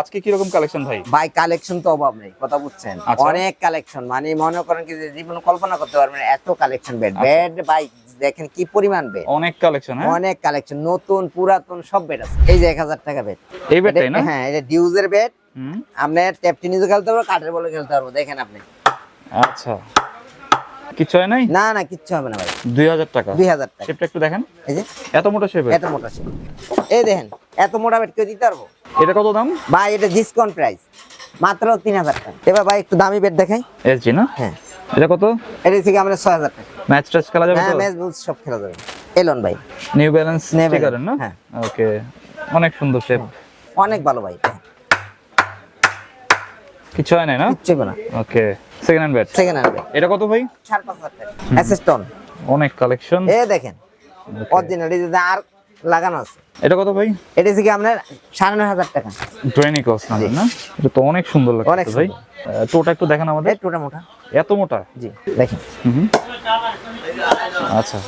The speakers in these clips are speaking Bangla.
আজকে কি রকম কালেকশন ভাই? ভাই কালেকশন তো অভাব নেই কথা বুঝছেন? আচ্ছা। অনেক কালেকশন মানে মনে করেন কি জীবন কল্পনা করতে পারবেন এত কালেকশন বেড। বেড ভাই দেখেন কি পরিমাণ বেড অনেক কালেকশন হ্যাঁ? অনেক কালেকশন নতুন পুরাতন সব বেড আছে। এই যে এক হাজার টাকা বেড এই বেডটাই না? হ্যাঁ এটা ডিউজের বেড আপনি ট্যাপ টেনিসও খেলতে পারব কাঠের বলে খেলতে পারব দেখেন আপনি। আচ্ছা। কিছু হয় নাই? না না কিচ্ছু হবে না ভাই। দুই হাজার টাকা। দুই হাজার টাকা। শেপটা একটু দেখেন। এই যে। এত মোটা শেপের এত মোটা ছিল এই দেখেন এত মোটা বেড কেউ দিতে পারব? এটা কত দাম? ভাই এটা ডিসকাউন্ট প্রাইস মাত্র তিন হাজার টাকা। এবার ভাই একটু দামি বেড দেখাই। এসজি না? হ্যাঁ। এটা কত? এটা থেকে আমরা ছয় হাজার টাকা। ম্যাচ টাচ খেলা যাবে হ্যাঁ ম্যাচ বুলস সব খেলা যাবে। এলন ভাই। নিউ ব্যালেন্স স্টিকারের না? হ্যাঁ। ওকে অনেক সুন্দর শেপ অনেক ভালো ভাই। কিছু হয় না? কিচ্ছু হবে না। Okay second hand bat second hand ভাই এটা কত ভাই? সাড়ে পাঁচ হাজার টাকা। অ্যাসিস্টন অনেক কালেকশন এ দেখেন। অরিজিনাল যে আর লাগানো আছে। এটা কত ভাই? এটা থেকে আপনার সাড়ে নয় হাজার টাকা। ড্রেনিকস না না? এটা তো অনেক সুন্দর লাগছে অনেক ভাই। টোটা একটু দেখেন আমাদের। টোটা মোটা। এত মোটা? জি দেখেন। আচ্ছা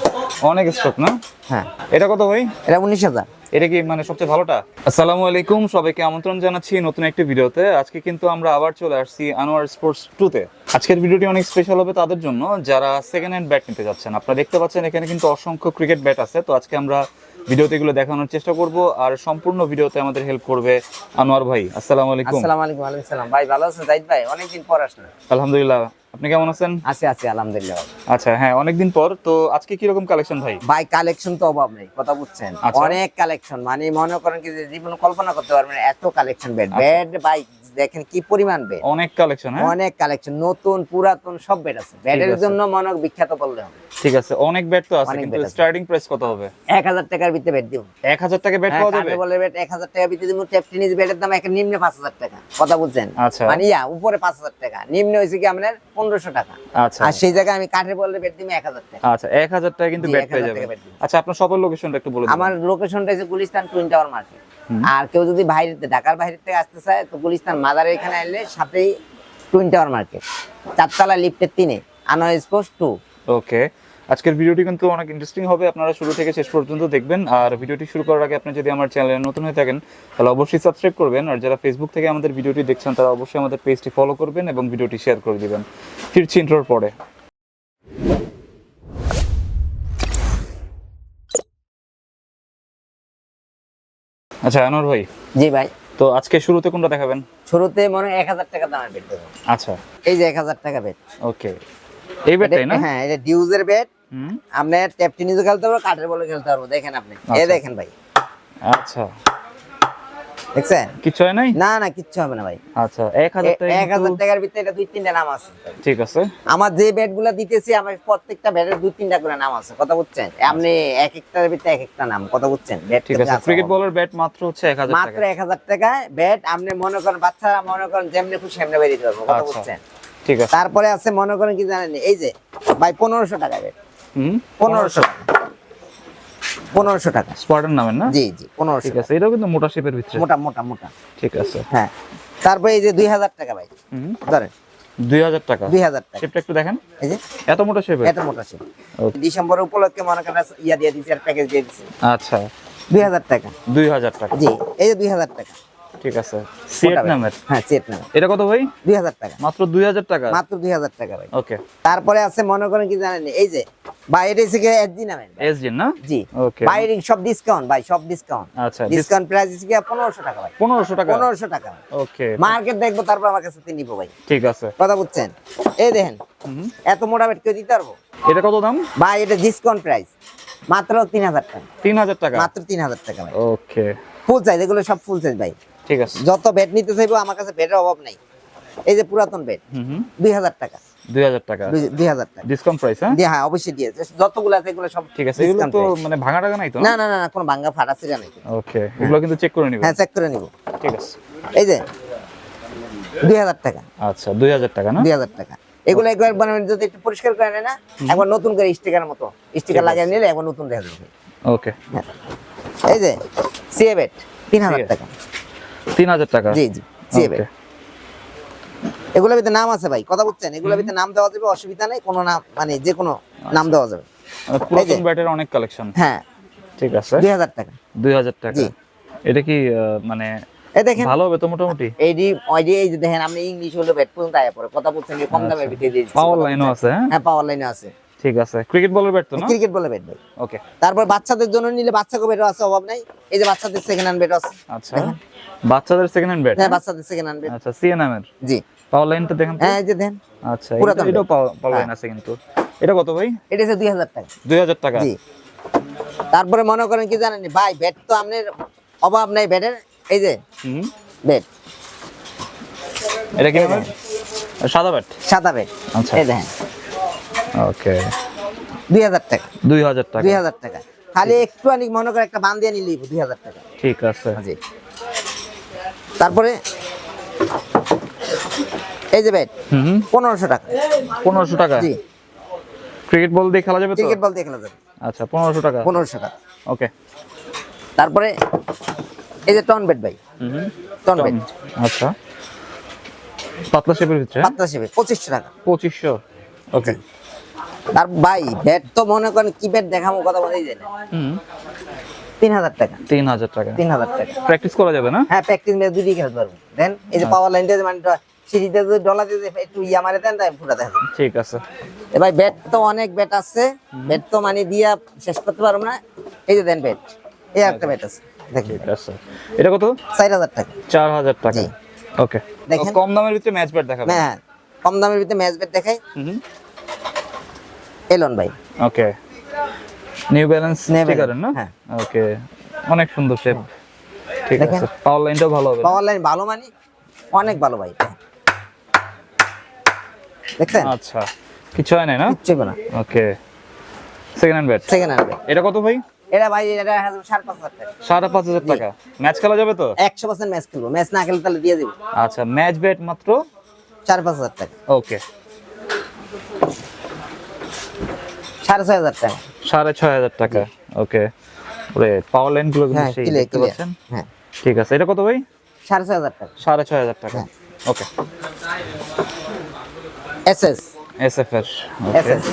অনেক স্টক না? হ্যাঁ। এটা কত ভাই? এটা উনিশ হাজার। এটা কি মানে সবচেয়ে ভালোটা? আসসালামু আলাইকুম সবাইকে আমন্ত্রণ জানাচ্ছি নতুন একটি ভিডিওতে। আজকে কিন্তু আমরা আবার চলে আসছি আনোয়ার স্পোর্টস টুতে আজকের ভিডিওটি অনেক স্পেশাল হবে তাদের জন্য। যারা সেকেন্ড হ্যান্ড ব্যাট নিতে যাচ্ছেন আপনারা দেখতে পাচ্ছেন এখানে কিন্তু অসংখ্য ক্রিকেট ব্যাট আছে। তো আজকে আমরা ভিডিওতে এগুলো দেখানোর চেষ্টা করব আর সম্পূর্ণ ভিডিওতে আমাদের হেল্প করবে আনোয়ার ভাই। আসসালামু আলাইকুম। আসসালামু আলাইকুম ওয়ালাইকুম সালাম। ভাই ভালো আছেন? জাহিদ ভাই অনেকদিন পর আসলেন। আলহামদুলিল্লাহ। আপনি কেমন আছেন? আছি আছি আলহামদুলিল্লাহ। আচ্ছা হ্যাঁ অনেকদিন পর। তো আজকে কি রকম কালেকশন ভাই? ভাই কালেকশন তো অভাব নেই কথা বুঝছেন। আচ্ছা। অনেক কালেকশন মানে মনে করেন কি যে জীবন কল্পনা করতে পারবেন এত কালেকশন বেড। বেড ভাই দেখেন কি পরিমাণ বেড অনেক কালেকশন হ্যাঁ? অনেক কালেকশন নতুন পুরাতন সব বেড আছে। বেডের। জন্য মনে হয় বিখ্যাত বললে হবে। ঠিক আছে অনেক ব্যাট তো আছে কিন্তু স্টার্টিং প্রাইস কত হবে? এক হাজার টাকার ভিতরে বেড দিব। এক হাজার টাকা ব্যাট হ্যাঁ, পাওয়া যাবে? বলে বেড এক হাজার টাকা ভিতরে দিব ট্যাপ টেনিস বেডের দাম এক নিম্নে পাঁচ হাজার টাকা কথা বুঝছেন? আচ্ছা। মানে ইয়া উপরে পাঁচ হাজার টাকা নিম্নে হয়েছে কি আপনার পনেরোশো টাকা। আচ্ছা। আর সেই জায়গায় আমি কাঠের বলে বেড দিব এক হাজার টাকা। আচ্ছা এক হাজার টাকা কিন্তু ব্যাট পেয়ে যাবে। আচ্ছা আপনার সবার লোকেশনটা একটু বলে দিন। আমার লোকেশনটা হচ্ছে গুলিস্তান টুইন টাওয়ার মার্কেট আর কেউ যদি বাইরে ঢাকার বাইরে থেকে আসতে চায় তো গুলিস্তান মাদারের এখানে এলে সাথেই টুইন টাওয়ার মার্কেট চারতলা লিফটের তিনে আনোয়ার স্পোর্টস টু। ওকে। আজকের ভিডিওটি কিন্তু অনেক ইন্টারেস্টিং হবে আপনারা শুরু থেকে শেষ পর্যন্ত দেখবেন। আর ভিডিওটি শুরু করার আগে আপনি যদি আমার চ্যানেলে নতুন হয়ে থাকেন তাহলে অবশ্যই সাবস্ক্রাইব করবেন। আর যারা ফেসবুক থেকে আমাদের ভিডিওটি দেখছেন তারা অবশ্যই আমাদের পেজটি ফলো করবেন এবং ভিডিওটি শেয়ার করে দিবেন। ফিরছি ইন্ট্রোর পরে। আচ্ছা আনোয়ার ভাই। জি ভাই। তো আজকে শুরুতে কোনটা দেখাবেন? শুরুতে মনে হয় এক হাজার টাকা দামের বেড দেবো। আচ্ছা। এই যে এক হাজার টাকা বেড ওকে। এই ব্যাটটাই না? হ্যাঁ এটা ডিউজের বেড আপনি ট্যাপ টেনিসও খেলতে পারব কাঠের বলে খেলতে পারব দেখেন আপনি। এ আচ্ছা। দেখেন ভাই। আচ্ছা। দেখছেন? কিছু হয় নাই? না না কিচ্ছু হবে না ভাই। আচ্ছা টাকা টাকার ভিতরে এটা দুই তিনটা নাম আছে। ঠিক আছে। আমার যে দিতেছি আমার প্রত্যেকটা ব্যাটের দুই তিনটা করে নাম আছে কথা বুঝছেন? আপনি এক একটার ভিতরে এক একটা নাম কথা বুঝছেন? ব্যাট ঠিক আছে ক্রিকেট বলের ব্যাট মাত্র হচ্ছে মাত্র টাকা এক হাজার টাকায় ব্যাট আপনি মনে করেন বাচ্চারা মনে করেন যেমনি খুশি সেমনি বেরিয়ে দিতে পারব কথা আচ্ছা। বুঝছেন? ঠিক আছে। তারপরে আছে মনে করেন কি জানেন এই যে ভাই পনেরোশো টাকা ব্যাট। হুম? পনেরোশো। টাকা। পনেরোশো টাকা। স্পার্টার নামের না? জি জি পনেরোশো ঠিক আছে এটাও কিন্তু মোটা শেপের ভিতরে। মোটা মোটা মোটা। ঠিক আছে। হ্যাঁ তারপরে এই যে দুই হাজার টাকা ভাই। ধরেন। দুই হাজার টাকা। দুই হাজার টাকা। শেপটা একটু দেখেন। এই যে? এত মোটা শেপ এত মোটা শেপ. ডিসেম্বর উপলক্ষে মনে করেন ইয়া দিয়ে দিচ্ছে আর প্যাকেজ দিয়ে দিচ্ছে আচ্ছা। দুই হাজার টাকা। দুই হাজার টাকা। জি এই যে দুই হাজার টাকা। ঠিক আছে। সিয়েট মোটা নামের? হ্যাঁ এটা কত ভাই? দুই হাজার টাকা। মাত্র দুই হাজার টাকা? মাত্র দুই হাজার টাকা ভাই। ওকে তারপরে আছে মনে করেন কি জানেন এই যে ভাই এটা থেকে এসজি নামের এস জি না? জি। ওকে সব ডিসকাউন্ট ভাই সব ডিসকাউন্ট আচ্ছা ডিসকাউন্ট প্রাইস থেকে পনেরোশো টাকা ভাই। পনেরোশো টাকা? পনেরোশো টাকা ওকে মার্কেট দেখব তারপর আমার কাছে নিব ভাই। ঠিক আছে। কথা বুঝছেন? এই দেখেন এত মোটা বেট কেউ দিতে পারব? এটা কত দাম? ভাই এটা ডিসকাউন্ট প্রাইস মাত্র তিন হাজার টাকা। তিন হাজার টাকা? মাত্র তিন হাজার টাকা ভাই। ওকে ফুল সাইজ এগুলো সব ফুল সাইজ ভাই। ঠিক আছে। যত বেড নিতে চাইব আমার কাছে বেডের অভাব নাই। এই যে পুরাতন বেড দুই হাজার টাকা। দুই হাজার টাকা। দুই- হাজার টাকা। ডিসকাউন্ট প্রাইস হ্যাঁ? হ্যাঁ অবশ্যই দিয়েছে যতগুলো আছে এগুলো সব ঠিক আছে এগুলো তো মানে ভাঙা টাকা নাই তো? না না না কোনো ভাঙ্গা ফাটা নেই। ওকে এগুলো কিন্তু চেক করে নিবেন। হ্যাঁ চেক করে নিব। ঠিক আছে। এই যে দুই হাজার টাকা। আচ্ছা দুই হাজার টাকা না? দুই হাজার টাকা। এগুলো একবার মানে যদি একটু পরিষ্কার করে না একবার নতুন করে স্টিকার মতো স্টিকার লাগিয়ে নিলে একবার নতুন দেখা যাবে ওকে হ্যাঁ। এই যে সিএ বেট তিন হাজার টাকা। তিন হাজার টাকা? জি জি এগুলোর ভিতরে নাম আছে ভাই কথা বুঝছেন? এগুলোর ভিতরে নাম দেওয়া যাবে অসুবিধা নেই কোনো নাম মানে যে কোনো নাম দেওয়া যাবে। পুরাতন ব্যাটের অনেক কালেকশন হ্যাঁ। ঠিক আছে। দুই হাজার টাকা। দুই হাজার টাকা। এটা কি মানে এই দেখেন ভালো হবে তো মোটামুটি? এইডি ওইডি এই যে দেখেন আপনি ইংলিশ হলো ব্যাট পর্যন্ত আয়া পড়ে। কথা বলছেন কম দামের ভিতরে দিয়ে পাওয়ার লাইনও আছে হ্যাঁ? হ্যাঁ পাওয়ার লাইনে আছে। ঠিক আছে। ক্রিকেট বলের ব্যাট তো না? ক্রিকেট বলে ব্যাট ভাই। ওকে তারপর বাচ্চাদের জন্য নিলে বেটও আছে অভাব নাই। এই যে বাচ্চাদের সেকেন্ড হ্যান্ড বেট আছে। আচ্ছা। বাচ্চাদের সেকেন্ড হ্যান্ড ব্যাট হ্যাঁ বাচ্চাদের সেকেন্ড হ্যান্ড বেট আচ্ছা সিএনএম এর? জি। পাওয়ার দেখেন হ্যাঁ এই যে দেন আচ্ছা এটাও পাওয়ার লাইন আছে কিন্তু। এটা কত ভাই? এটা দুই হাজার টাকা। দুই হাজার টাকা? জি। তারপরে মনে করেন কি জানেন ভাই ব্যাট তো আপনার অভাব নাই ব্যাটের এই যে হুম। ব্যাট এটা কি সাদা ব্যাট সাদা ব্যাট আচ্ছা। এই দেখেন। ওকে দুই হাজার টাকা। দুই হাজার টাকা। দুই হাজার টাকা। খালি একটু আনি মনে করে একটা বান দিয়ে নিলেই দুই হাজার টাকা। ঠিক আছে। জি। তারপরে এই যে ব্যাট হুম পনেরোশো টাকা। পনেরোশো টাকা? জি। ক্রিকেট বল দিয়ে খেলা যাবে তো? ক্রিকেট বল দিয়ে খেলা যাবে। আচ্ছা পনেরোশো টাকা। পনেরোশো টাকা। ওকে তারপরে এই যে টন ব্যাট ভাই। হুম টন ব্যাট আচ্ছা। পাতলা শেপের ভিতরে পাত্তা হিসেবে পঁচিশশো টাকা। পঁচিশশো। ওকে তার ভাই ব্যাট তো মনে করেন কি ব্যাট দেখাবো কথা বলেই যায় তিন হাজার টাকা। তিন হাজার টাকা। তিন হাজার টাকা। প্র্যাকটিস করা যাবে না? হ্যাঁ প্র্যাকটিস ম্যাচ দুটি খেলতে পারব দেন এই যে পাওয়ার লাইনটা মানে যদি ডলা দিয়ে একটু ইয়া মারে দেন তাই ফুটা দেখা ঠিক আছে। এবার ব্যাট তো অনেক ব্যাট আছে। ব্যাট তো মানে দিয়া শেষ করতে পারব না। এই যে দেন ব্যাট এই একটা ব্যাট আছে। ঠিক আছে। এটা কত? চার হাজার টাকা। চার হাজার টাকা। ওকে দেখেন। কম দামের ভিতরে ম্যাচ ব্যাট দেখাবেন। হ্যাঁ কম দামের ভিতরে ম্যাচ ব্যাট দেখাই। এলন ভাই। ওকে নিউ ব্যালেন্স Balance, না? হ্যাঁ। ওকে অনেক সুন্দর শেপ ঠিক আছে পাওয়ার লাইনটাও ভালো হবে পাওয়ার লাইন ভালো মানে অনেক ভালো ভাই। দেখছেন? আচ্ছা কিছু হয় না? না হবে না। Okay second hand bat second hand এটা কত ভাই? এটা ভাই এটা সাড়ে পাঁচ হাজার টাকা। সাড়ে পাঁচ হাজার টাকা। ম্যাচ খেলা যাবে তো? একশো পার্সেন্ট ম্যাচ খেলব। ম্যাচ না খেলে তাহলে দিয়ে দেবো। আচ্ছা ম্যাচ ব্যাট মাত্র সাড়ে পাঁচ হাজার টাকা। ওকে সাড়ে ছয় হাজার টাকা। সাড়ে ছয় হাজার টাকা ওকে। ওরে পাওয়ার লাইনগুলো হ্যাঁ দেখতে পাচ্ছেন? হ্যাঁ। ঠিক আছে এটা কত ভাই? সাড়ে ছয় হাজার টাকা। সাড়ে ছয় হাজার টাকা হ্যাঁ। Okay. S S S F এর এস এস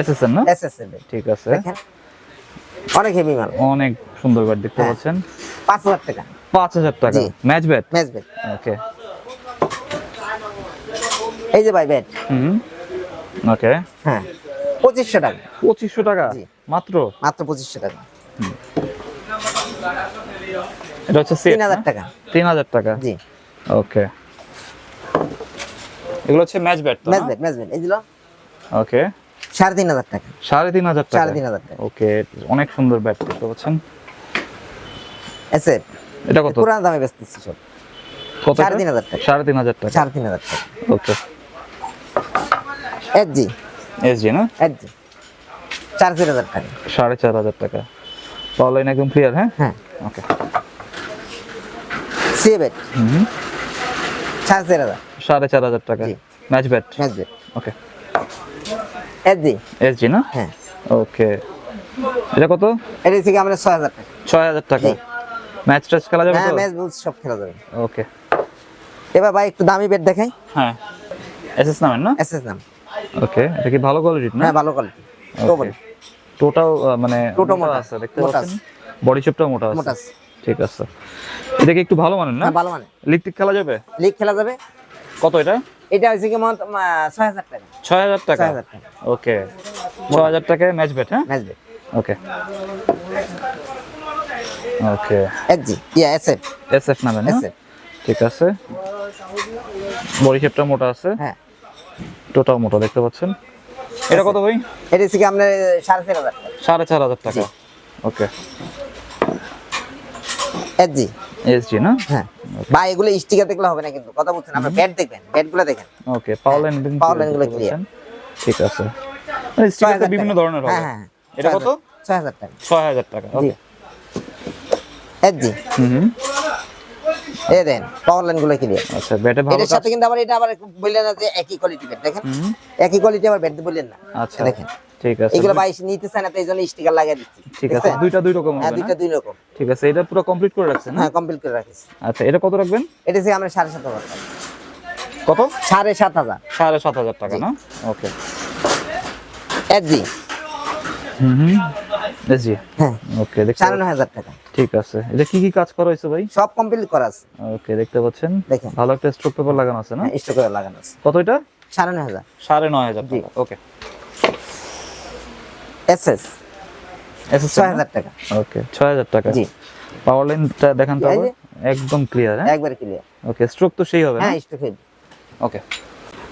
এস এস এর। না এস এস ঠিক আছে। অনেক হেভি মাল। অনেক সুন্দর ব্যাট দেখতে হ্যাঁ। পাচ্ছেন। পাঁচ হাজার টাকা। পাঁচ হাজার টাকা। Match bat match bat okay. এই যে ভাই ব্যাট হুম। ওকে। হ্যাঁ। পঁচিশশো টাকা। পঁচিশশো টাকা? মাত্র? মাত্র পঁচিশশো টাকা। এটা হচ্ছে তিন হাজার টাকা। তিন হাজার টাকা? জি। ওকে। এগুলো হচ্ছে match bat match bat match bat এই দিল ওকে। সাড়ে তিন হাজার টাকা। সাড়ে তিন হাজার টাকা? সাড়ে তিন হাজার টাকা। ওকে অনেক সুন্দর ব্যাট দেখতে পাচ্ছেন এস এটা কত? পুরানো দামে বেচতেছি সব। কত সাড়ে তিন হাজার টাকা। সাড়ে তিন হাজার টাকা। সাড়ে তিন হাজার টাকা। ওকে। এস জি এস জি না? এস জি সাড়ে তিন হাজার টাকা। সাড়ে চার হাজার টাকা। পাওয়ার লাইন একদম ক্লিয়ার হ্যাঁ? হ্যাঁ। ওকে সি ব্যাট সাড়ে চার হাজার। সাড়ে চার হাজার টাকা। Match bat match bat okay S G S G না? হ্যাঁ। ওকে এটা কত? এটা থেকে আমরা ছয় হাজার টাকা। ছয় হাজার টাকা। ম্যাচ ট্যাচ খেলা যাবে হ্যাঁ ম্যাচ বুঝ সব খেলা যাবে। ওকে এবার ভাই একটু দামি ব্যাট দেখাই। হ্যাঁ। এস এস নামের না? এস এস দাম ওকে এটা কি ভালো কোয়ালিটির না? হ্যাঁ ভালো কোয়ালিটি টোটাও মানে টোটো মোটা। আছে দেখতে পাচ্ছেন? বডি শেপটাও মোটা আছে। মোটা আছে। ঠিক আছে। এটা কি একটু ভালো মানের না? হ্যাঁ ভালো মানে লিগ টিক খেলা যাবে? লিগ খেলা যাবে। কত এটা? এটা হচ্ছে কি মত ছয় হাজার টাকা। ছয় হাজার টাকা? ওকে ছয় হাজার টাকায় ম্যাচ ব্যাট হ্যাঁ? Match bat okay okay S G ইয়া এস এফ এস এফ নামে না? ঠিক আছে। বডি শেপটা মোটা আছে। হ্যাঁ। টোটাও মোটা দেখতে পাচ্ছেন? এটা কত ভাই? এটা হচ্ছে কি আপনার সাড়ে চার হাজার টাকা। সাড়ে চার হাজার টাকা। ওকে এস জি এস জি না? হ্যাঁ। ভাই এগুলো স্টিকার দেখলে হবে না কিন্তু কথা বলছেন আপনার ব্যাট দেখবেন ব্যাটগুলো দেখেন okay power line Power line গুলো clear। ঠিক আছে। মানে স্টিকার হাজার বিভিন্ন ধরনের হবে। হ্যাঁ হ্যাঁ এটা কত? ছয় হাজার টাকা। ছয় হাজার টাকা জি। ওকে এস জি হুম হুম। এ দেন পাওয়ার লাইনগুলো ক্লিয়ার আচ্ছা ব্যাটে ভালো এটার সাথে কিন্তু আবার এটা আবার বললেন না যে একই কোয়ালিটি ব্যাট দেখেন? একই কোয়ালিটি আবার ব্যাট বললেন না। আচ্ছা দেখেন? ঠিক আছে। এগুলো বাইশ নিতে চায় না তো এই জন্য স্টিকার লাগিয়ে দিচ্ছি। ঠিক আছে দুইটা দুই রকম হ্যাঁ হবে দুইটা না দুই রকম। ঠিক আছে এটা পুরো কমপ্লিট করে রাখছেন হ্যাঁ? কমপ্লিট করে রাখিস আচ্ছা এটা কত রাখবেন? এটা হচ্ছে আমরা সাড়ে সাত হাজার টাকা। কত? সাড়ে সাত হাজার। সাড়ে সাত হাজার টাকা না? ওকে। S G. হুম জি। হ্যাঁ। ওকে নয় হাজার টাকা। ঠিক আছে। এটা কি কি কাজ করা হয়েছে ভাই? সব কমপ্লিট করা আছে। ওকে দেখতে পাচ্ছেন। দেখেন। ভালো একটা স্ট্রোক পেপার লাগানো আছে না? স্টোক করে লাগানো আছে। কত এটা? সাড়ে নয় হাজার। সাড়ে নয় হাজার ওকে। ছয় হাজার টাকা। ওকে ছয় হাজার টাকা। জি। পাওয়ার লাইনটা দেখান তো। একদম ক্লিয়ার হ্যাঁ? একবার ক্লিয়ার ওকে স্ট্রোক তো সেই হবে হ্যাঁ স্টোক ওকে।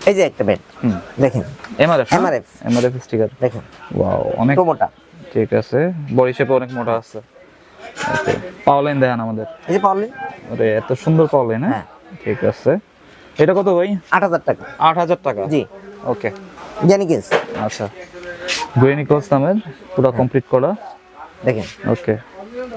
এই যে একটা বেড দেখেন। এমআরএফ MRF এমআরএফ স্টিকার দেখেন। ওয়াও অনেক মোটা। ঠিক আছে। বডি শেপে অনেক মোটা আছে। ওকে পাওয়ার লাইন দেখান আমাদের। এই যে পাওয়ার আরে এত সুন্দর পাওয়ার লাইন হ্যাঁ? হ্যাঁ। ঠিক আছে। এটা কত ভাই? আট হাজার টাকা। আট হাজার টাকা? জি। ওকে। জেনিকিন্স আচ্ছা। গ্রেনিকলস নামের পুরো কমপ্লিট করা। দেখেন। ওকে।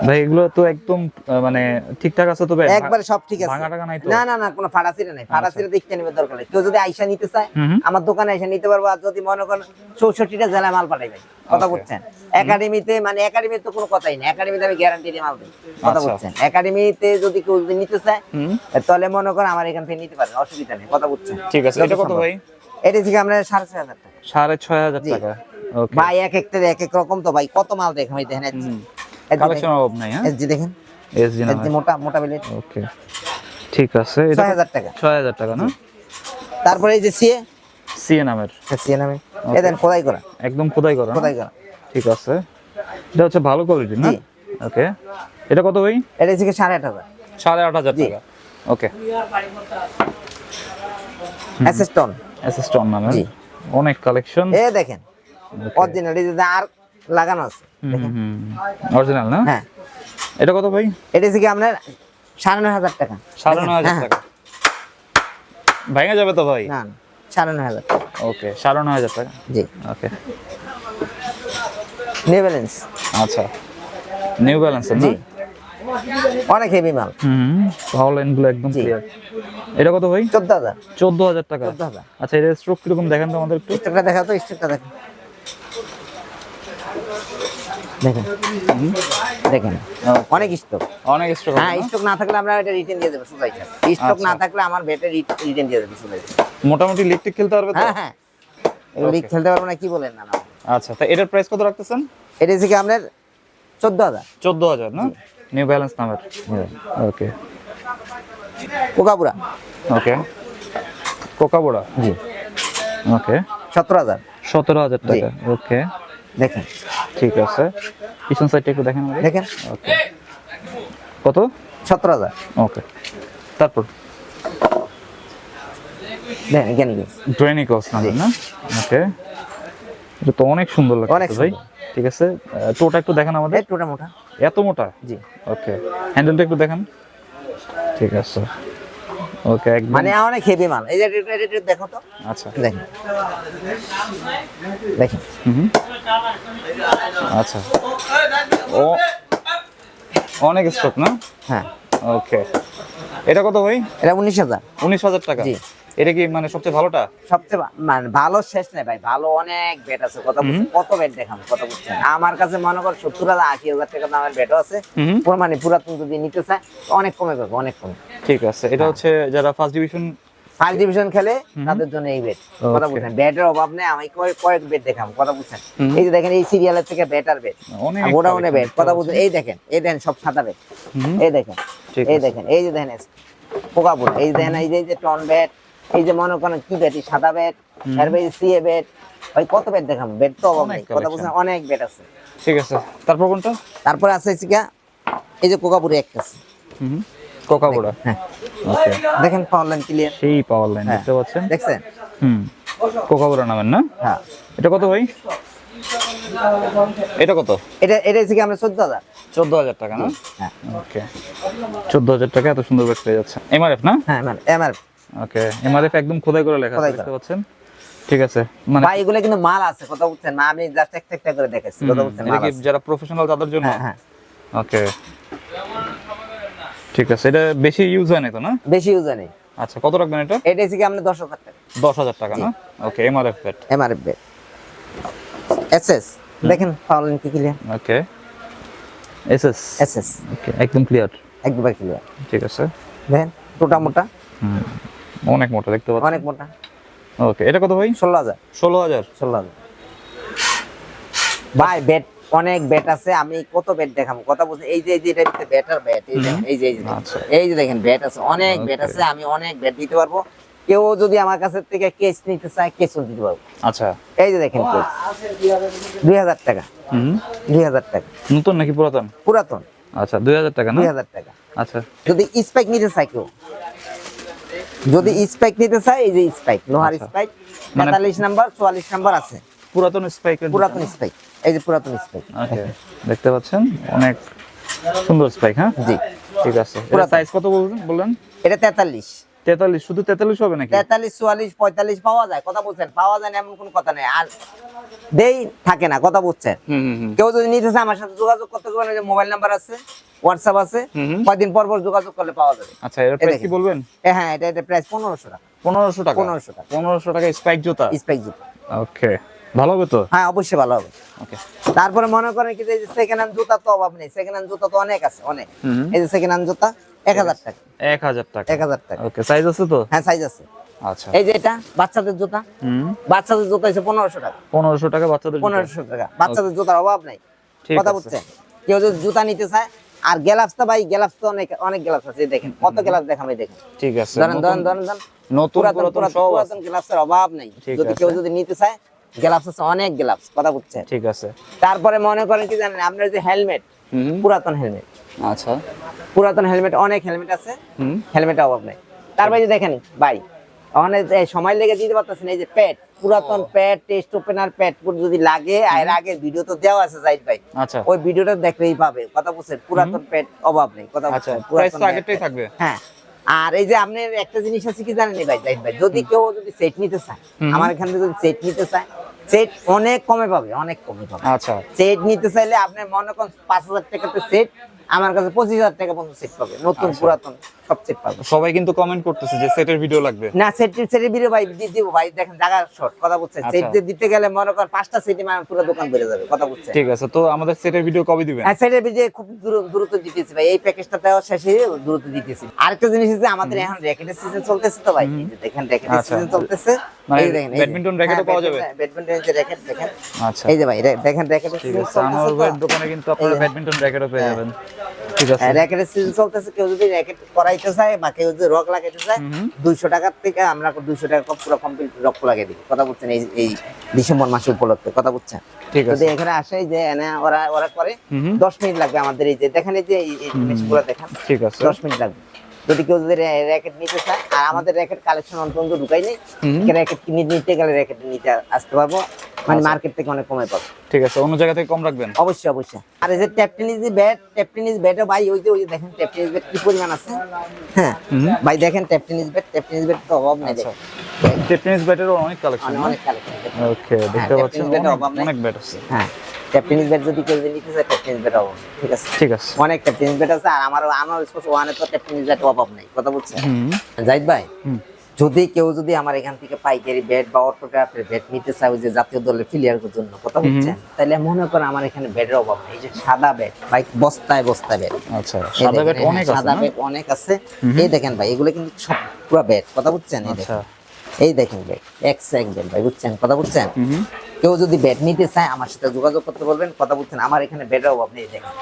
ভাই এগুলো তো একদম মানে ঠিকঠাক আছে তো ভাই? একবারে সব ঠিক আছে। ভাঙা টাকা নাই তো? না না না কোনো ফাড়াসিরা নাই। ফাড়াসিরা দেখতে নেবে দরকার নেই। কেউ যদি আইসা নিতে চায়। আমার দোকানে আইসা নিতে পারব। আর যদি মনে করেন চৌষট্টিটা জেলায় মাল পাঠাইবেন কথা বলছেন একাডেমিতে মানে তো কোনো কথাই একাডেমিতে আমি গ্যারান্টি দিয়ে মাল দিই কথা আচ্ছা। বলছেন একাডেমিতে যদি কেউ যদি নিতে চায় তাহলে মনে করেন আমার এখান থেকে নিতে পারেন অসুবিধা নেই কথা বলছেন ঠিক আছে এটা কত ভাই? এটা থেকে আমরা সাড়ে ছয় হাজার টাকা। সাড়ে ছয় হাজার টাকা ভাই এক একটা এক এক রকম তো ভাই কত মাল দেখেন ভাই দেখেন। কালেকশন অভাব নাই হ্যাঁ? এসজি দেখেন। এসজি না এসজি মোটা মোটা বিলেট ওকে। ঠিক আছে এটা ছয় হাজার টাকা। ছয় হাজার টাকা না? তারপরে এই যে সিএ সিএ নামের। সিএ নামে এ দেন খোদাই করা। একদম খোদাই করা খোদাই করা। ঠিক আছে। এটা হচ্ছে ভালো কোয়ালিটি না? ওকে এটা কত ভাই? এটা থেকে সাড়ে আট হাজার। সাড়ে আট হাজার জি। টাকা। ওকে অ্যাসিস্টন অ্যাসিস্টন নামের। জি। অনেক কালেকশন এ দেখেন। অরিজিনাল এই যে আর লাগানো আছে অরিজিনাল না? হ্যাঁ। এটা কত ভাই? এটা থেকে আপনার সাড়ে নয় হাজার টাকা। সাড়ে নয় হাজার হ্যাঁ, টাকা। ভেঙে যাবে তো ভাই? না সাড়ে নয় হাজার টাকা। ওকে সাড়ে নয় হাজার টাকা? জি। ওকে। নিউ ব্যালেন্স আচ্ছা। নিউ ব্যালেন্স জি। অনেক হেভি মাল। হুম পাওয়ার লাইনগুলো একদম। ক্লিয়ার এটা কত ভাই? চোদ্দ হাজার। চোদ্দ হাজার টাকা। চোদ্দ হাজার। আচ্ছা এটা স্ট্রোক কীরকম দেখেন তো আমাদের একটু? স্টকটা দেখা তো স্টকটা দেখেন দেখেন। দেখেন। অনেক স্টক অনেক স্ট্রোক হ্যাঁ স্টক না থাকলে আমরা এটা রিটার্ন দিয়ে দেবো সুপাই স্টক না আচ্ছা। থাকলে আমার বেটে রিটার্ন দিয়ে দেবো সুপাই মোটামুটি লিগ খেলতে পারবে তো? হ্যাঁ হ্যাঁ। লিগ খেলতে পারব না কি বলেন না? আচ্ছা তা এটার প্রাইস কত রাখতেছেন? এটা থেকে আপনার চোদ্দ হাজার। চোদ্দ হাজার না? নিউ ব্যালেন্স নামের ওকে কোকাপুরা ওকে কোকাবোড়া জি। ওকে সতেরো হাজার। সতেরো হাজার টাকা। ওকে দেখেন। ঠিক আছে। পিছন সাইডটা একটু দেখেন। দেখেন। ওকে কত? সতেরো হাজার। ওকে তারপর? ড্রেনিকস না ওকে এটা তো অনেক সুন্দর লাগছে ভাই। ঠিক আছে। টোটা একটু দেখেন আমাদের। টোটা মোটা। এত মোটা? জি। ওকে হ্যান্ডেলটা একটু দেখেন। ঠিক আছে। ওকে একদম। মানে অনেক হেভি মাল। এই যে এটা- দেখো তো। আচ্ছা। দেখেন। দেখেন। আচ্ছা। ও অনেক স্টক না? হ্যাঁ। ওকে। এটা কত ভাই? এটা উনিশ হাজার। উনিশ হাজার টাকা। জি। এটা কি মানে সবচেয়ে ভালোটা? সবচেয়ে মানে ভালো শেষ নেই ভাই ভালো অনেক বেট আছে কথা বলছেন কত বেট দেখাম কথা বলছেন আমার কাছে মনে কর সত্তর হাজার আশি হাজার টাকা দামের বেটও আছে। মানে পুরাতন যদি নিতে চায় অনেক কমে পাবে অনেক কমে। ঠিক আছে এটা হচ্ছে যারা ফার্স্ট ডিভিশন ফার্স্ট ডিভিশন খেলে তাদের জন্য এই বেট কথা. বলছেন ব্যাটের অভাব নেই আমি কয়েক বেট দেখাম কথা বলছেন এই যে দেখেন এই সিরিয়ালের থেকে বেটার বেট গোডাউনে বেট কথা। বলছেন এই দেখেন এই দেখেন সব সাদা বেট এই দেখেন এই দেখেন এই যে দেখেন পোকা বুড়া এই দেখেন এই যে এই যে টন ব্যাট এই যে মনে করেন কি ব্যাট সাদা ব্যাট তারপরে সিএ ব্যাট ভাই কত ব্যাট দেখাম ব্যাট তো অভাব নেই। কথা বলছেন অনেক ব্যাট আছে। ঠিক আছে। তারপর কোনটা? তারপরে আছে চিকা এই যে কোকাপুরি একটা আছে। হুম হ্যাঁ। দেখেন পাওয়ার লাইন ক্লিয়ার সেই পাওয়ার লাইন হ্যাঁ। দেখতে পাচ্ছেন? দেখছেন? হুম কোকাবোড়া নামের না? হ্যাঁ। এটা কত ভাই? এটা কত? এটা এটা থেকে আমরা চোদ্দ হাজার। চোদ্দ হাজার টাকা না? হ্যাঁ। ওকে। চোদ্দ হাজার টাকা এত সুন্দর পেয়ে যাচ্ছে এমআরএফ না? হ্যাঁ মানে এমআর ওকে এমআরএফ একদম খোদাই করে লেখা দেখতে। পাচ্ছেন? ঠিক আছে মানে ভাই এগুলো কিন্তু মাল আছে কথা বলছেন না আমি জাস্ট একটা একটা করে দেখাচ্ছি কথা বলছেন এটা মাল আছে। যারা প্রফেশনাল তাদের জন্য? হ্যাঁ হ্যাঁ। ওকে ঠিক আছে এটা বেশি ইউজ হয় না তো না? বেশি ইউজ নেই। আচ্ছা কত রাখবেন এটা? এটা থেকে আমরা দশ হাজার টাকা? দশ হাজার টাকা না? ওকে এমআরএফ ব্যাট এমআরএফ বেড এসএস দেখেন পাওয়ার লাইন কি clear okay SS SS okay একদম ক্লিয়ার একবার ক্লিয়ার ঠিক আছে। দেখেন টোটা মোটা। হুম। অনেক মোটা দেখতে পাচ্ছেন? অনেক মোটা। ওকে এটা কত ভাই? ষোলো হাজার। ষোলো হাজার? ষোলো হাজার। ভাই বেড অনেক ব্যাট আছে আমি কত ব্যাট দেখাবো? কথা বলছি এই যে এই যে এটার ভিতরে ব্যাট আর এই যে এই যে আচ্ছা। এই যে দেখেন ব্যাট আছে অনেক ব্যাট আছে আমি অনেক ব্যাট দিতে পারব। কেউ যদি আমার কাছে থেকে কেস নিতে চায় কেসও দিতে পারব। আচ্ছা। এই যে দেখেন কেস দুই হাজার টাকা। হুম। দুই হাজার টাকা। নতুন নাকি পুরাতন? পুরাতন। আচ্ছা দুই হাজার টাকা না? দুই হাজার টাকা। আচ্ছা। যদি স্পাইক নিতে চায় কেউ যদি স্পাইক নিতে চায় এই যে স্পাইক লোহার আচ্ছা। স্পাইক মানে- তেতাল্লিশ নাম্বার চুয়াল্লিশ নাম্বার আছে। পুরাতন স্পাইকের পুরাতন স্পাইক এই যে পুরাতন স্পাইক ওকে দেখতে পাচ্ছেন অনেক সুন্দর স্পাইক হ্যাঁ? জি। ঠিক আছে। পুরাতন। সাইজ কত বলবেন বললেন? এটা তেতাল্লিশ। তেতাল্লিশ শুধু তেতাল্লিশ হবে নাকি? তেতাল্লিশ চুয়াল্লিশ পঁয়তাল্লিশ পাওয়া যায় কথা বলছেন পাওয়া যায় না এমন কোনো কথা নেই। আর দেই থাকে না কথা বলছেন। হুম হুম হুম। কেউ যদি নিতে চায় আমার সাথে যোগাযোগ করতে পারেন যে মোবাইল নাম্বার আছে। হোয়াটসঅ্যাপ আছে। কয়দিন পর পর যোগাযোগ করলে পাওয়া যাবে। আচ্ছা এর প্রাইস কি বলবেন? হ্যাঁ এটা এটা প্রাইস পনেরোশো টাকা। পনেরোশো টাকা? পনেরোশো টাকা। পনেরোশো টাকা স্পাইক জুতা? স্পাইক জুতো। ওকে ভালো হবে তো? হ্যাঁ অবশ্যই ভালো হবে। ওকে তারপরে মনে করেন কি যে সেকেন্ড হ্যান্ড জুতা তো অভাব নেই। সেকেন্ড হ্যান্ড জুতা তো অনেক আছে অনেক। এই যে সেকেন্ড হ্যান্ড জুতা এক হাজার টাকা। এক হাজার টাকা। এক হাজার টাকা। ওকে সাইজ আছে তো? হ্যাঁ সাইজ আছে। আচ্ছা। এই যে এটা বাচ্চাদের জুতা। হুম। বাচ্চাদের জুতা হচ্ছে পনেরোশো টাকা। পনেরোশো টাকা বাচ্চাদের জুতা। পনেরোশো টাকা। বাচ্চাদের জুতার অভাব নাই। ঠিক কথা। বুঝছেন? কেউ যদি জুতা নিতে চায় আর গ্যালাপস তো ভাই গ্যালাপস তো অনেক অনেক গ্যালাপস আছে দেখেন কত গ্যালাপস দেখাম এই দেখেন। ঠিক আছে ধরেন ধরেন ধরেন ধরেন নতুন পুরাতন পুরাতন। গ্লাভসের অভাব নেই। যদি কেউ যদি নিতে চায় গ্লাভস আছে অনেক গ্লাভস কথা বুঝছেন? ঠিক আছে। তারপরে মনে করেন কি জানেন আপনার যে হেলমেট পুরাতন হেলমেট। আচ্ছা। পুরাতন হেলমেট অনেক হেলমেট আছে হুম। হেলমেটের অভাব নেই। তারপরে যে দেখেন ভাই ওখানে সময় লেগে দিতে পারতেছেন এই যে প্যাড পুরাতন প্যাড টেস্ট ওপেনার প্যাড যদি লাগে এর আগে ভিডিও তো দেওয়া আছে জাহিদ ভাই। আচ্ছা। ওই ভিডিওটা দেখলেই পাবে। কথা বুঝছেন পুরাতন প্যাড অভাব নেই কথা আচ্ছা। পুরাতন আগেরটাই থাকবে। হ্যাঁ। আর এই যে আপনার একটা জিনিস আছে কি জানেন ভাই জাহিদ ভাই? যদি কেউ যদি সেট নিতে চায় আমার এখান থেকে যদি সেট নিতে চায় সেট অনেক কমে পাবে অনেক কমে পাবে। আচ্ছা। সেট নিতে চাইলে আপনি মনে করেন পাঁচ হাজার টাকাতে সেট আমার কাছে পঁচিশ হাজার টাকা পর্যন্ত সেট পাবে নতুন আচ্ছা। পুরাতন। সব সেট পাবে সবাই কিন্তু কমেন্ট করতেছে যে সেটের ভিডিও লাগবে। না সেট সেটের ভিডিও ভাই দিয়ে দিব ভাই দেখেন জায়গার শর্ট কথা বলছেন আচ্ছা। সেট দিতে গেলে মনে করেন পাঁচটা সেটে আমার পুরো দোকান বেড়ে যাবে কথা বলছেন ঠিক আছে তো আমাদের সেটের ভিডিও কবে দিবেন? হ্যাঁ সেটের ভিডিও খুব দ্রুত দিতেছি ভাই এই প্যাকেজটা দেওয়া শেষে দ্রুত দিতেছি। আরেকটা জিনিস হচ্ছে আমাদের এখন র্যাকেটের সিজন চলতেছে তো ভাই দেখেন র্যাকেটের আচ্ছা। সিজন চলতেছে। মানে এই দেখেন, ব্যাডমিন্টন হ্যাঁ, পাওয়া যাবে? ব্যাডমিন্টন- যে র্যাকেট দেখেন। আচ্ছা। এই যে ভাই রে- দেখেন র্যাকেটের ঠিক সিজন আছে আনোয়ার চলতেছে ভাইয়ের দোকানে কিন্তু আপনারা ব্যাডমিন্টন র্যাকেটও পেয়ে হ্যাঁ। যাবেন। ঠিক আছে। হ্যাঁ, র্যাকেটের সিজন চলতেছে কেউ যদি র্যাকেট চায় বা কেউ যদি রক লাগাইতে চায় দুইশো টাকার থেকে আমরা দুইশো টাকা পুরো কমপ্লিট রক লাগিয়ে দিই কথা বলছেন এই এই ডিসেম্বর মাসে উপলক্ষে কথা বলছেন? ঠিক আছে। যদি এখানে আসে যে এনে ওরা ওরা করে দশ মিনিট লাগবে আমাদের এই যে দেখেন এই যে জিনিসগুলো দেখেন। ঠিক আছে। দশ মিনিট লাগবে। যদি কেউ যদি র্যাকেট নিতে চায় আর আমাদের র্যাকেট কালেকশন অন্তত ঢুকাই নেই র্যাকেট নিতে গেলে র্যাকেট নিতে আসতে পারব। মানে আচ্ছা। মার্কেট থেকে অনেক কমে পাবো। ঠিক আছে অন্য জায়গা থেকে কম রাখবেন? অবশ্যই অবশ্যই। আর এই যে tape tennis bat tape tennis ব্যাটও ভাই ওই যে ওই যে দেখেন ট্যাপ টেনিস ব্যাট কি পরিমাণ আছে? হ্যাঁ ভাই দেখেন tape tennis bat tape tennis bat তো অভাব নেই আচ্ছা। দেখেন। টেনিস ব্যাটেরও অনেক কালেকশন অনেক কালেকশন ওকে দেখতে হ্যাঁ, পাচ্ছেন bat এর অনেক- ব্যাট আছে। হ্যাঁ ট্যাপ টেনিস ব্যাট যদি কেউ নিতে চায় ট্যাপ টেনিস ব্যাট অভাব ঠিক আছে? ঠিক আছে। অনেক ট্যাপ টেনিস ব্যাট আছে আর আমার আমার স্পোর্টস ওয়ানে তো ট্যাপ টেনিস ব্যাট অভাব নেই কথা বলছেন? জাহিদ ভাই যদি কেউ যদি আমার এখান থেকে পাইকারি ব্যাট বা অটোগ্রাফের ব্যাট নিতে চায় যে জাতীয় দলের প্লেয়ারের জন্য কথা বলছেন তাহলে মনে করেন আমার এখানে ব্যাটের অভাব নেই। এই যে সাদা ব্যাট ভাই বস্তায় বস্তায় ব্যাট আচ্ছা সাদা ব্যাট অনেক আছে সাদা ব্যাট অনেক আছে। এই দেখেন ভাই এগুলো কিন্তু সব পুরো ব্যাট কথা বুঝছেন? এই আচ্ছা। দেখেন। এই দেখেন ব্যাট এক্স এক ব্যাট ভাই বুঝছেন? কথা বুঝছেন? কেউ যদি ব্যাট নিতে চায় আমার সাথে যোগাযোগ করতে বলবেন কথা বুঝছেন? আমার এখানে ব্যাটের অভাব নেই দেখেন।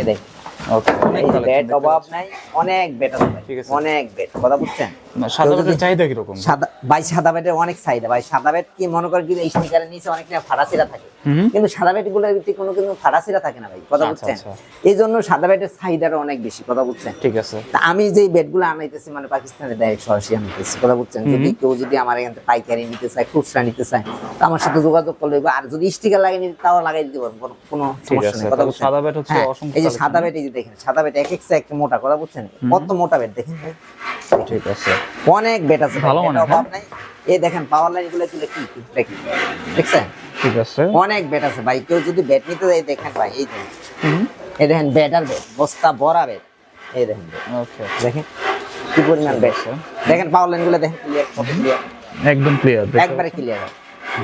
এই দেখেন। ওকে অনেক ব্যাট অভাব নাই অনেক ব্যাট আছে ঠিক আছে। অনেক ব্যাট কথা বুঝছেন? সাদা কেউ ব্যাটের যদি- চাহিদা কীরকম? সাদা ভাই সাদা ব্যাটের অনেক চাহিদা। ভাই সাদা ব্যাট কি মনে করেন কি এই স্টিকারের নিচে অনেক ফাড়াসিরা থাকে? কিন্তু সাদা ব্যাটগুলোর কোনো কিন্তু ফাড়াসিরা থাকে না ভাই কথা আচ্ছা, বুঝছেন? আচ্ছা। এই জন্য সাদা ব্যাটের চাহিদাটা অনেক বেশি কথা বুঝছেন? ঠিক আছে। আমি যে ব্যাটগুলো আনাইতেছি মানে পাকিস্তানে ডাইরেক্ট সরাসরি আনাইতেছি কথা বুঝছেন? যদি কেউ যদি আমার এখান থেকে পাইকারি নিতে চায় খুচরা নিতে চায় তো আমার সাথে যোগাযোগ করলে। আর যদি স্টিকার লাগিয়ে নিতে তাও লাগাই দিতে পারব কোনো- সমস্যা নেই কথা বুঝছেন? সাদা ব্যাট হচ্ছে হ্যাঁ, অসংখ্য এই যে সাদা ব্যাট এই যে দেখেন সাদা ব্যাট এক একটা এক মোটা কথা বুঝছেন? কত মোটা ব্যাট দেখেন ভাই? ঠিক আছে। অনেক ব্যাট আছে। ভালো মানের, অভাব নাই এই দেখেন পাওয়ার লাইনগুলো তুলে কি? কি দেখি দেখছেন? ঠিক আছে। অনেক ব্যাট আছে ভাই। কেউ যদি ব্যাট নিতে যায় দেখেন ভাই এই দেখেন। এই দেখেন ব্যাট আর ব্যাট বস্তা ভরা ব্যাট এই দেখেন। ওকে। দেখেন কি পরিমাণ ব্যাট আছে। দেখেন পাওয়ার লাইনগুলো দেখেন ক্লিয়ার ক্লিয়ার একদম ক্লিয়ার একবারে ক্লিয়ার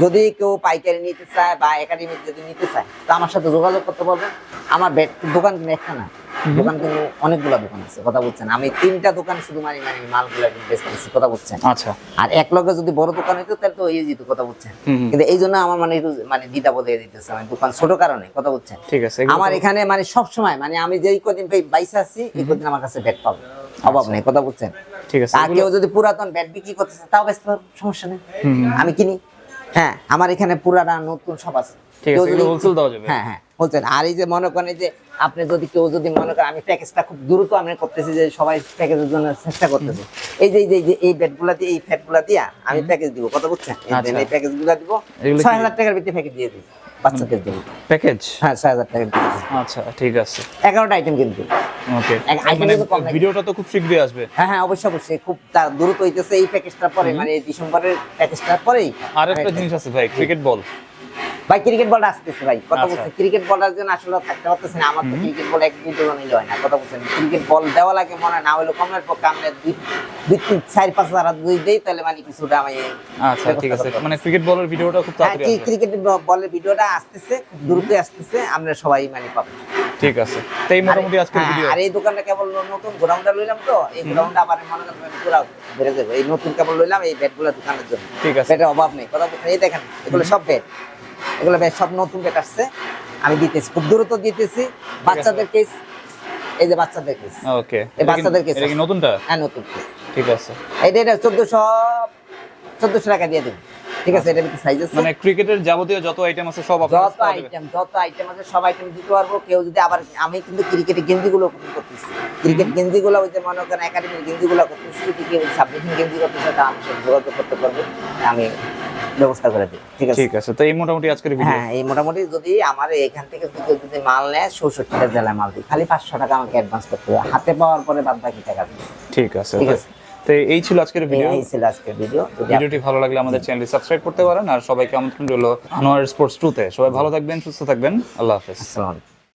যদি কেউ পাইকারি নিতে চায় বা একাডেমি যদি নিতে চায় তো আমার সাথে যোগাযোগ করতে পারবেন আমার ব্যাট দোকান কিন্তু একটা না দোকান কিন্তু অনেকগুলো দোকান আছে কথা বলছেন। আমি তিনটা দোকান শুধু মানে মানে মালগুলো বেচতেছি কথা বলছেন। আচ্ছা। আর এক লগে যদি বড় দোকান হইতো তাহলে তো যেত কথা বলছেন। কিন্তু এই জন্য আমার মানে মানে দ্বিধা বোধ দিতেছে মানে দোকান ছোট কারণে কথা বলছেন। ঠিক আছে আমার এখানে মানে সব সময় মানে আমি যেই কদিন বাইসে আছি এই কদিন আমার কাছে ব্যাট পাবো অভাব নেই কথা বলছেন। ঠিক আছে আর কেউ যদি পুরাতন ব্যাট বিক্রি করতেছে তাও ব্যস্ত সমস্যা নেই। আমি কিনি। হ্যাঁ আমার এখানে পুরানা নতুন সব আছে। ঠিক আছে হোলসেল দেওয়া যাবে। হ্যাঁ হ্যাঁ। বলছেন আর এই যে মনে করেন যে আপনি যদি কেউ যদি মনে করেন আমি প্যাকেজটা খুব দ্রুত আমি করতেছি যে সবাই প্যাকেজের জন্য চেষ্টা করতেছে। এই যে এই যে- এই ব্যাটগুলা দিয়ে এই ফ্যাটগুলা দিয়া আমি প্যাকেজ দিব কথা বুঝছেন? এই আচ্ছা। প্যাকেজগুলা দিব ছয় হাজার টাকার ভিতরে প্যাকেজ দিয়ে দিই বাচ্চাদের জন্য। প্যাকেজ হ্যাঁ ছয় হাজার টাকার আচ্ছা ঠিক আছে। এগারোটা আইটেম কিন্তু ওকে এক- item মানে কিন্তু কম লাগে। ভিডিওটা তো খুব শীঘ্রই আসবে। হ্যাঁ হ্যাঁ অবশ্যই অবশ্যই খুব তা- দ্রুত হইতেছে এই প্যাকেজটার পরে মানে এই ডিসেম্বরের প্যাকেজটার পরেই। আর একটা জিনিস আছে ভাই ক্রিকেট বল ভাই ক্রিকেট বলটা আসতেছে ভাই। কথা। বলছে ক্রিকেট বলার জন্য আসলে থাকতে পারতেছে না আমার তো ক্রিকেট বল এক দুই জন নিলে হয় না কথা বলছেন ক্রিকেট বল দেওয়া লাগে মনে হয় না হলো কমের পক্ষে আমরা দুই দুই তিন চার পাঁচ হাজার দুই দেই তাহলে মানে কিছুটা আমি আচ্ছা ঠিক আছে। মানে ক্রিকেট বলের ভিডিওটা খুব হ্যাঁ তাড়াতাড়ি আসবে। ক্রিকেট বলের ভিডিওটা আসতেছে দ্রুত আসতেছে আমরা সবাই মানে পাবো। ঠিক আছে। তো এই মোটামুটি আজকের হ্যাঁ, ভিডিও আর এই দোকানটা কেবল নতুন গোডাউনটা লইলাম তো এই গোডাউনটা আবার মনে করেন পুরো বেড়ে যাবে। এই নতুন কেবল লইলাম এই ব্যাটগুলো দোকানের জন্য। ঠিক আছে। ব্যাটের অভাব নেই কথা বলছেন এই দেখেন এগুলো সব ব্যাট এগুলো বেশ সব নতুন বেট আসছে। আমি দিতেছি খুব দ্রুত দিতেছি। বাচ্চাদের কেস এই যে বাচ্চাদের কেস ওকে এই বাচ্চাদের কেস এটা কি নতুনটা? হ্যাঁ নতুন ঠিক আছে। এইটা এটা চোদ্দশো চোদ্দশো টাকা দিয়ে দেবো ঠিক আছে এটা সাইজ আছে মানে ক্রিকেটের যাবতীয় যত আইটেম আছে সব আপনার যত? আইটেম যত আইটেম আছে সব আইটেম দিতে পারব। কেউ যদি আবার আমি কিন্তু ক্রিকেটের গেঞ্জিগুলো করতেছি। ক্রিকেট গেঞ্জিগুলো ওই যে মনে করেন একাডেমির গেঞ্জিগুলো করতেছি যদি কেউ গেঞ্জি করতে চায় তা আমি যোগাযোগ করতে পারব। আমি ব্যবস্থা করে দিই ঠিক আছে? ঠিক আছে তো এই মোটামুটি আজকের ভিডিও হ্যাঁ এই মোটামুটি যদি আমার এখান থেকে কেউ যদি মাল নেয় চৌষট্টিটা জেলায় মাল দিই। খালি পাঁচশো টাকা আমাকে অ্যাডভান্স করতে হবে। হাতে পাওয়ার পরে বাদ বাকি টাকা দিই। ঠিক আছে ঠিক আছে। তো এই ছিল আজকের ভিডিও এই ছিল আজকের ভিডিও ভিডিওটি ভালো লাগলে আমাদের চ্যানেলটি সাবস্ক্রাইব করতে পারেন আর সবাইকে আমন্ত্রণ রইল আনোয়ার স্পোর্টস টুতে সবাই ভালো থাকবেন সুস্থ থাকবেন। আল্লাহ হাফেজ। আসসালামু আলাইকুম।